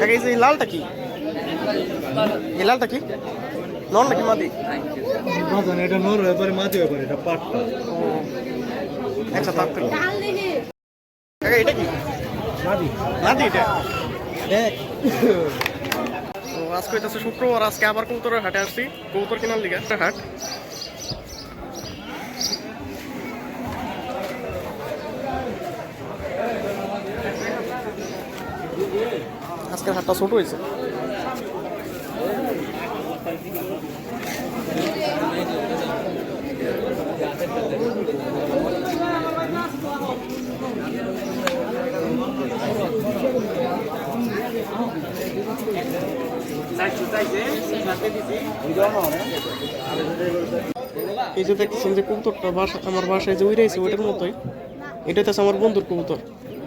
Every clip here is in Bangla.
কাকা এই এই লালটা কি? এই লালটা কি? নন নাকি মাদি? এটা নর হয়ে পারে মাঝে হয়ে পারে এটা পাটটা। আচ্ছা তাক তো কাকা এটা কি? মাদি। মাদি এটা? দেখ। তো আজকে হইতেছে শুক্রবার আজকে আবার কবুতরের হাটে আসছি। কৌতর কেনার লিগে একটা হাট। আজকের হাটটা ছোট হয়েছে। এই যে দেখতেছেন যে কবুতরটা বাসা আমার বাসায় যে উইরাইছে ওইটার মতোই। এটা হচ্ছে আমার বন্ধুর কবুতর।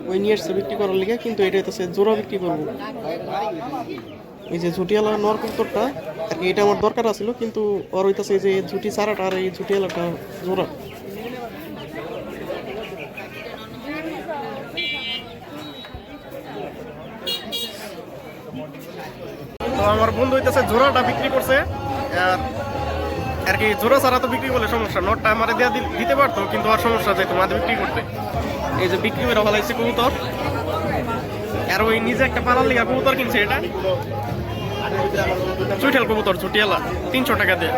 ওই নিয়ে এসছে বিক্রি করার লিগে, কিন্তু এটা হচ্ছে জোড়া বিক্রি করব। এই যে ঝুটিয়ালা নর কবুতরটা, আর কি এটা আমার দরকার আছিল, কিন্তু ওর হইতাছে যে ঝুটি চারাটা আর এই ঝুটিয়ালাটা জোড়া। তো আমার বন্ধু হইতেছে জোড়াটা বিক্রি করছে, আর আর কি জোড়া ছাড়া তো বিক্রি করলে সমস্যা, নটটা আমার দিতে পারতো, কিন্তু আর সমস্যা যেত মাঝে বিক্রি করতে। এই যে বিক্রি করে ফেলাইছে কবুতর। আর ওই নিজে একটা পালার লিগা কবুতর কিনছে এটা। চুইঠাল কবুতর ছুটিয়ালা তিনশো টাকা দিয়ে।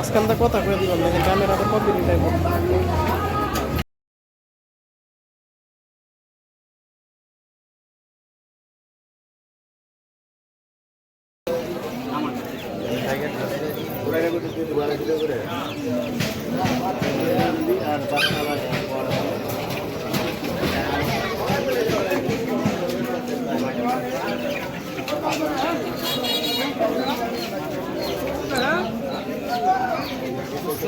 আজকালটা কথা করে দিলাম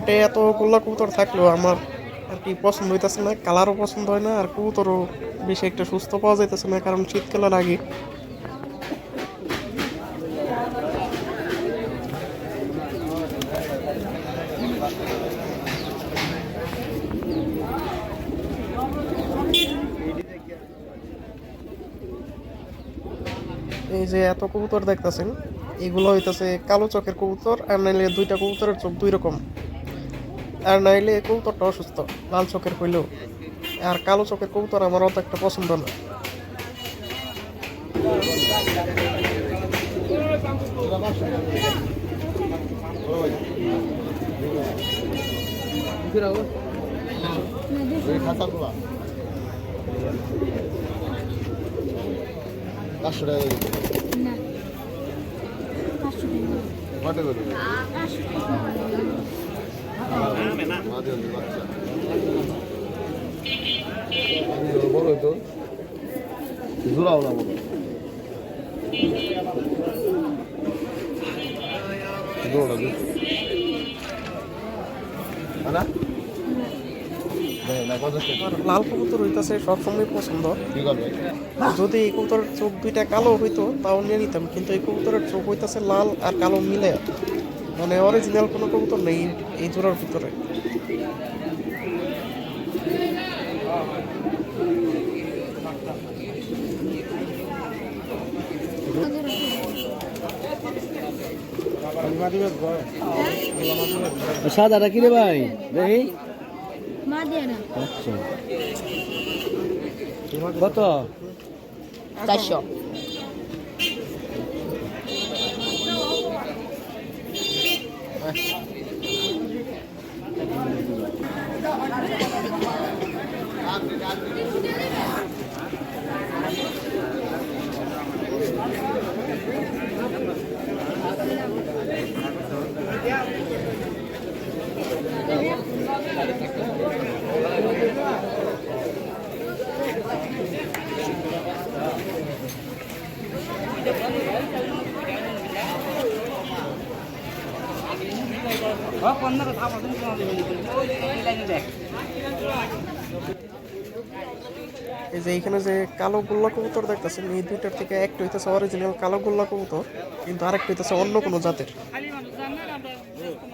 হাটে এত গোল্লা কবুতর থাকলেও আমার আর কি পছন্দ হইতেছে না, কালারও পছন্দ হয় না আর কবুতরও বেশি একটা সুস্থ পাওয়া যাইতেছে না, কারণ শীতকালের আগে এই যে এত কবুতর দেখতেছেন, এগুলো হইতাছে কালো চোখের কবুতর আর নাইলে দুইটা কবুতরের চোখ দুই রকম। আর নাইলে এই কবুতরটা অসুস্থ লাল চোখের হইলেও আর কালো চোখের কবুতর আমার অত একটা পছন্দ না। পাঁচশো টাকা। করে? না পাঁচশো টাকা। কত করে পাঁচশো টাকা মাঝে বাচ্চা বড় হইতো জোড়াও না বড় লাল কবুতর হইতাছে, সবসময় পছন্দ। যদি এই কবুতরের চোখ দুইটা কালো হইতো, তাও নিয়ে নিতাম, কিন্তু এই কবুতরের চোখ হইতাছে লাল আর কালো মিলে। মানে অরিজিনাল কোনো কবুতর নেই এই জোড়ার ভিতরে। সাদাটা কি রে ভাই? দেখি। আচ্ছা। কত? চারশো। speak এই যে এখানে যে কালো গোল্লা কবুতর দেখতেছেন, এই দুইটার থেকে একটা হইতেছে অরিজিনাল কালো গোল্লা কবুতর, কিন্তু আরেকটা হইতেছে অন্য কোনো জাতের।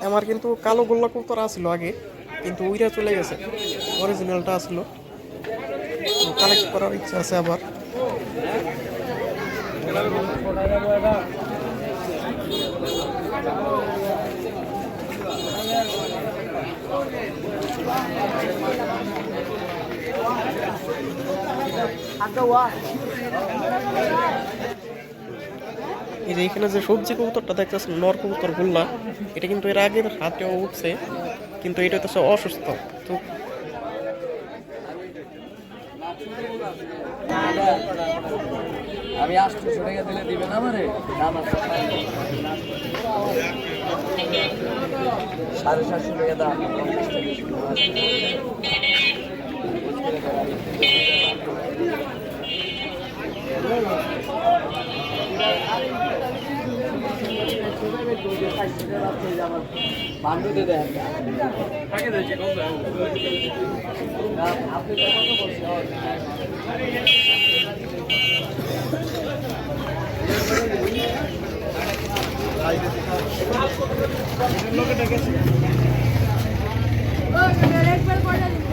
আমার কিন্তু কালো গোল্লা কবুতর আসলো আগে, কিন্তু উইরা চলে গেছে অরিজিনালটা আসলো কালেক্ট করার ইচ্ছা আছে আবার। এই যে এখানে যে সবজি কবুতরটা দেখতেছেন, নর কবুতর গোল্লা এটা কিন্তু এর আগের হাতেও উঠছে, কিন্তু এটা হচ্ছে অসুস্থ। তো আমি সরে গিয়ে দিলে দিবেন আমারে? সাড়ে টাকা দাম পঞ্চাশ টাকা শুরু আছে। বান্ধবী দেন আপনি তো কত বলছেন একবার করে দিব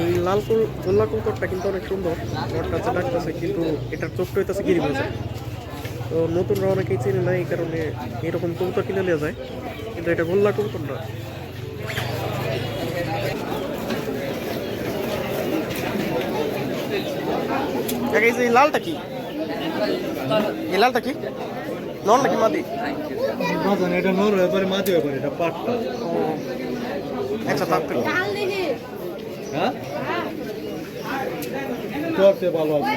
এই লাল কুল- গোল্লা কিন্তু অনেক সুন্দর। আমার কাছে লাগতেছে কিন্তু এটার চোখটা হইতেছে গিরি গিরিবাজে তো নতুনরা অনেকেই চিনে না এই কারণে এরকম কবুতর কিনে নিয়ে যায়। কিন্তু এটা গোল্লা কবুতর না। এই লালটা কি? এই লালটা কি? নাকি মাদি? বাজান এটা নর পারে মাটি এটা পাটটা। আচ্ছা হ্যাঁ সবচেয়ে ভালো আছে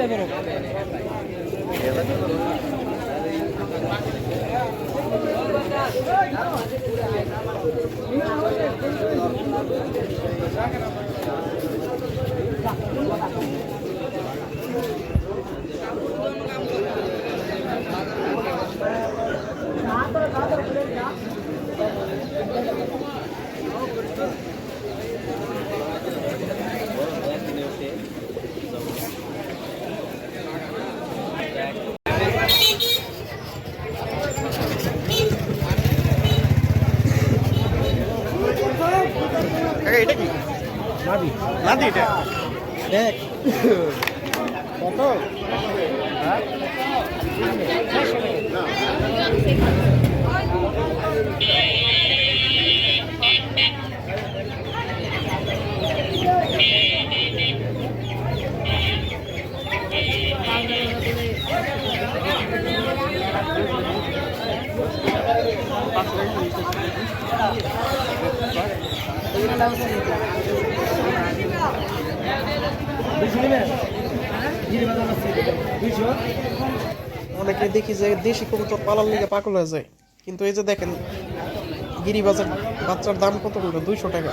চাল? কাকা, এটা কি মাদি এটা? দেখ। কত? অনেকে দেখি যে দেশি কবুতর পালার লিগে পাগল হয়ে যায়। কিন্তু এই যে দেখেন, গিরিবাজার বাচ্চার দাম কত বলল? দুইশো টাকা।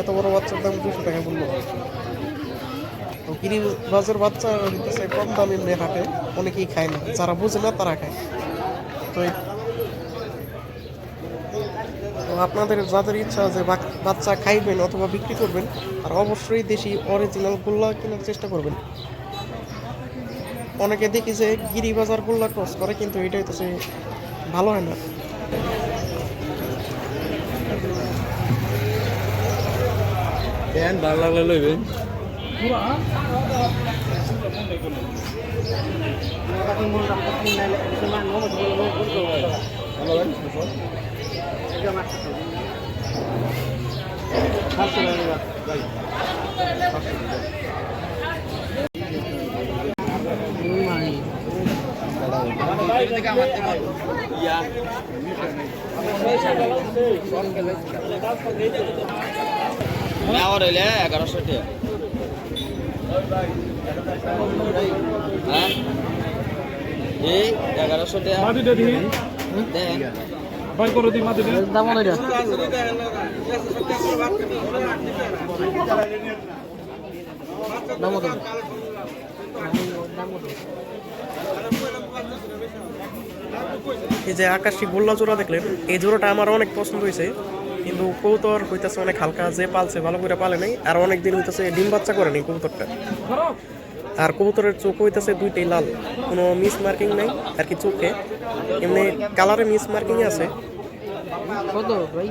এত বড় বাচ্চার দাম দুশো টাকা বলল। তো গিরিবাজার বাচ্চা কম দামে হাটে। অনেকেই খায় না। যারা বুঝে না, তারা খায়। তো তো আপনাদের যাদের ইচ্ছা যে বাক- বাচ্চা খাইবেন অথবা বিক্রি করবেন আর অবশ্যই দেশি অরিজিনাল গোল্লা কেনার চেষ্টা করবেন। অনেকে দেখি যে গিরিবাজার গোল্লা ক্রস করে কিন্তু এটা হইতেছে ভালো হয় না। দেন ভালো লাগলে লইবেন নেওয়ার হইলে এগারোশো টাকা হ্যাঁ? এই এগারোশো টাকা। দেন এই যে আকাশি গোল্লা জোড়া দেখলেন এই জোড়াটা আমার অনেক পছন্দ হয়েছে কিন্তু কৌতর হইতেছে অনেক হালকা যে পালছে ভালো করে পালে নাই আর অনেক দিন হইতেছে ডিম বাচ্চা করে নাই কবুতরটা। আর কবুতরের চোখ হইতেছে দুইটাই লাল। কোনো মিস মার্কিং নাই আর কি চোখে। এমনি কালারে মিস মার্কিং আছে। ভাই,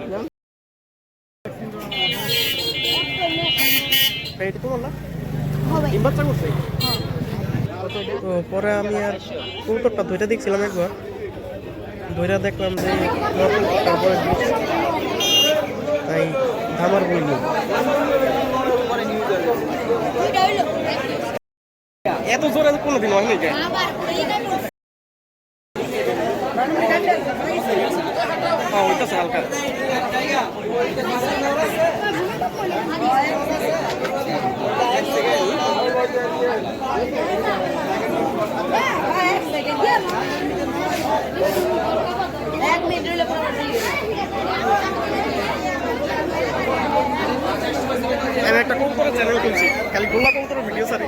এটা বাচ্চা করছে? তো পরে আমি আর কবুতরটা ধরে দেখছিলাম একবার। ধরে দেখলাম যে তারপরে। তাই ধামার বলল এত জোরে কোনোদিন হয় নাকি ওইটাছে হালকা। একটা চ্যানেল খুলছি। খালি গোলা কবুতরের ভিডিও সারি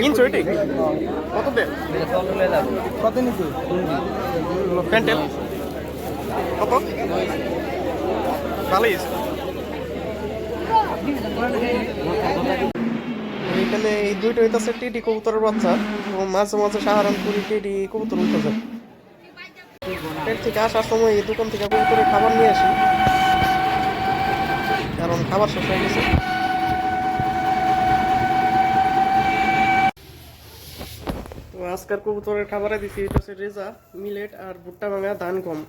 কিনছো এটি কত কত নিচে প্যান্টেল কত? ভালোই এখানে এই দুইটা হইতাছে টিডি কবুতরের বাচ্চা। মাঝে মাঝে সাহারানপুরি টিডি কবুতর উঠে যায় পেট থেকে আসার সময় এই দোকান থেকে কবুতরের খাবার নিয়ে আসি। কারণ খাবার শেষ হয়ে গেছে। আজকের কবুতরের খাবারে দিছি। এটা হচ্ছে রেজা মিলেট আর ভুট্টা ভাঙা ধান গম